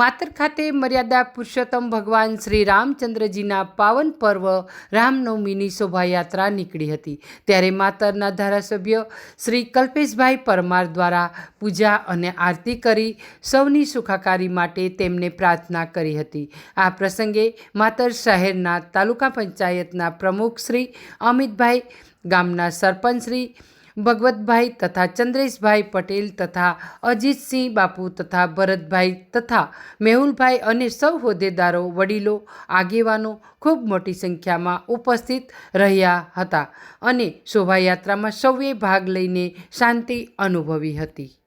માતર ખાતે મર્યાદા પુરુષોત્તમ ભગવાન શ્રી રામચંદ્રજીના પાવન પર્વ રામનવમીની શોભાયાત્રા નીકળી હતી. ત્યારે માતરના ધારાસભ્ય શ્રી કલ્પેશભાઈ પરમાર દ્વારા પૂજા અને આરતી કરી સૌની સુખાકારી માટે તેમને પ્રાર્થના કરી હતી. આ પ્રસંગે માતર શહેરના તાલુકા પંચાયતના પ્રમુખ શ્રી અમિતભાઈ, ગામના સરપંચ શ્રી ભગવતભાઈ તથા ચંદ્રેશભાઈ પટેલ તથા અજીતસિંહ બાપુ તથા ભરતભાઈ તથા મેહુલભાઈ અને સૌ હોદ્દેદારો, વડીલો, આગેવાનો ખૂબ મોટી સંખ્યામાં ઉપસ્થિત રહ્યા હતા અને શોભાયાત્રામાં સૌએ ભાગ લઈને શાંતિ અનુભવી હતી.